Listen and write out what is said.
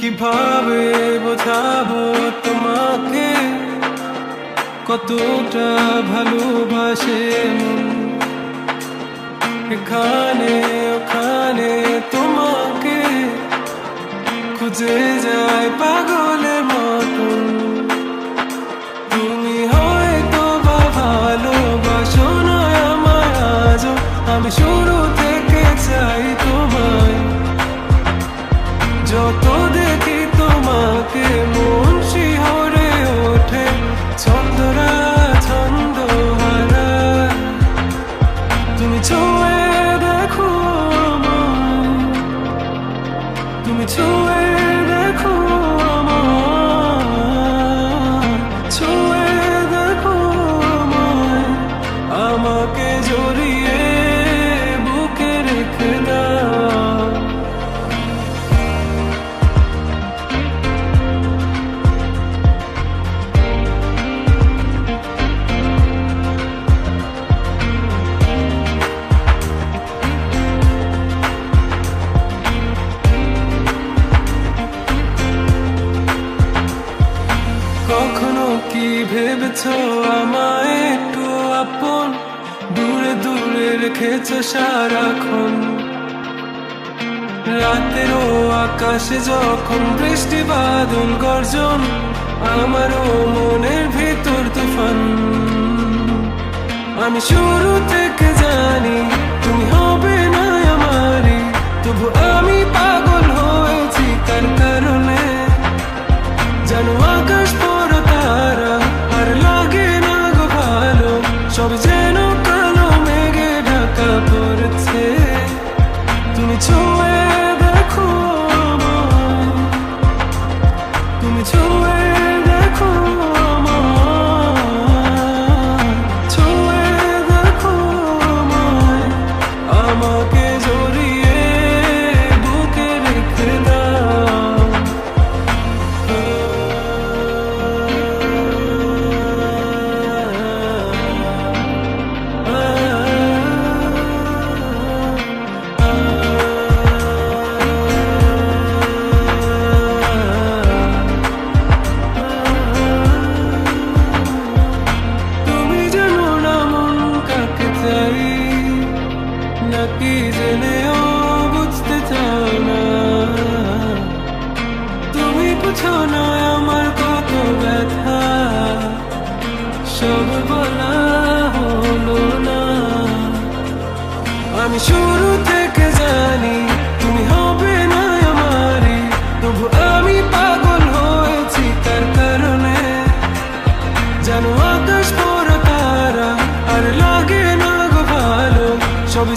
কীভাবে বোঝাবো তোমাকে? কতটা ভালোবাসে এখানে, ওখানে তোমাকে খুঁজে যায় পাগলের মতন তুমি হয়তো বা ভালোবাসো না আমায় আজও। আমি শুরু জড়িয়ে বুকে রেখে দাও। কখনো কি ভেবেছ আমায় একটু আপন দূরে রেখেছ সারাক্ষণ। রাতেরও আকাশে যখন বৃষ্টি বাদল গর্জন, আমারও মনের ভিতর তুফান। আমি শুরু থেকে জানি, তুমি হবে না আমারই। তবু আমি পাগল হয়েছি তার কারণে। জানো আকাশ বড় তারা, আর লাগে না গো ভালো। সব যেন সব বলা হলো না। আমি শুরু থেকে জানি তুমি হবে না আমারে, তবু আমি পাগল হয়েছি তার কারণে। জানো আকাশ পর তারা আর লাগে না গো ভালো সব